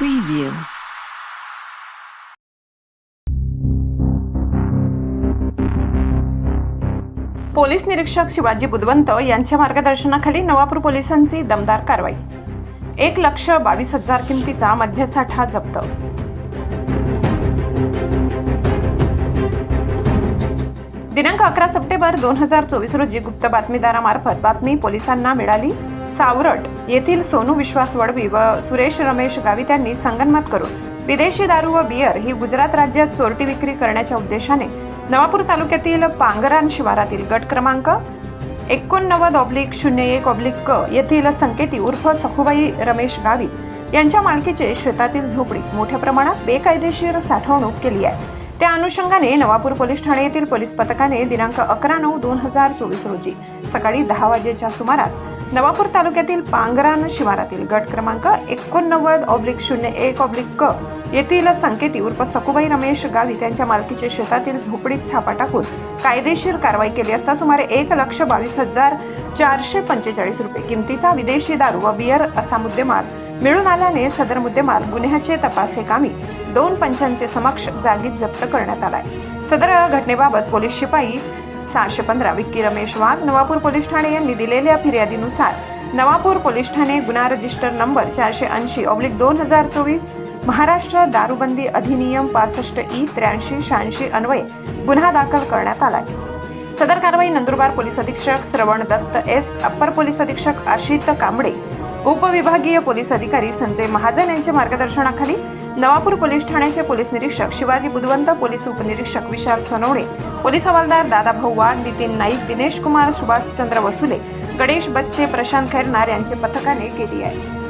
Preview. Police निरीक्षक शिवाजी बुधवंत यांच्या मार्गदर्शनाखाली नवापूर पोलिसांची दमदार कारवाई. एक लक्ष बावीस हजार किमतीचा मध्यसाठा जप्त. दिनांक अकरा सप्टेंबर दोन हजार चोवीस रोजी गुप्त बातमीदारामार्फत बातमी पोलिसांना मिळाली. सावरट येथील सोनू विश्वास वडवी व सुरेश रमेश गावित यांनी संगनमत करून विदेशी दारू व बियर ही गुजरात राज्यात चोरटी विक्री करण्याच्या उद्देशाने नवापूर तालुक्यातील पांगरान शिवारातील गट क्रमांक एकोणनव्वद ऑब्लिक शून्य एक ऑब्लिक क येथील संकेती उर्फ सखुबाई रमेश गावित यांच्या मालकीचे शेतातील झोपडी मोठ्या प्रमाणात बेकायदेशीर साठवणूक केली आहे. त्या अनुषंगाने नवापूर पोलीस ठाणे येथील पोलीस पथकाने दिनांक अकरा नऊ दोन हजार चोवीस रोजी सकाळी दहा वाजेच्या सुमारास नवापूर तालुक्यातील पांगरान शिवारातील गट क्रमांक एकोणनव्वद ऑब्लिक शून्य एक ऑब्लिक क येथील संकेती उर्फ सकुबाई रमेश गावी त्यांच्या मालकीचे शेतातील झोपडीत छापा टाकून कायदेशीर कारवाई केली असता सुमारे एक लक्ष बावीस हजार चारशे पंचेचाळीस रुपये किमतीचा विदेशी दारू व बियर असा मुद्देमाल मिळून आल्याने सदर मुद्देमाल गुन्ह्याचे तपासे कामी दोन पंचांचे समक्ष जागीत जप्त करण्यात आलाय. सदर घटनेबाबत पोलीस शिपाई सहाशे पंधरा. विक्की रमेश वाघ नवापूर पोलीस ठाणे यांनी दिलेल्या फिर्यादीनुसार नवापूर पोलीस ठाणे गुन्हा रजिस्टर नंबर चारशे ऐंशी ऑब्लिक दोन हजार चोवीस महाराष्ट्र दारूबंदी अधिनियम पासष्ट ई त्र्याऐंशी शहाऐंशी अन्वये गुन्हा दाखल करण्यात आलाय. सदर कारवाई नंदुरबार पोलीस अधीक्षक श्रवण दत्त एस अप्पर पोलीस अधीक्षक आशित कांबडे उपविभागीय पोलीस अधिकारी संजय महाजन यांच्या मार्गदर्शनाखाली नवापूर पोलीस ठाण्याचे पोलीस निरीक्षक शिवाजी बुधवंत पोलीस उपनिरीक्षक विशाल सोनवणे पोलीस हवालदार दादाभाऊ वाघ नितीन नाईक दिनेश कुमार सुभाषचंद्र वसुले गणेश बच्चे प्रशांत खैरनार यांचे पथकाने केली आहे.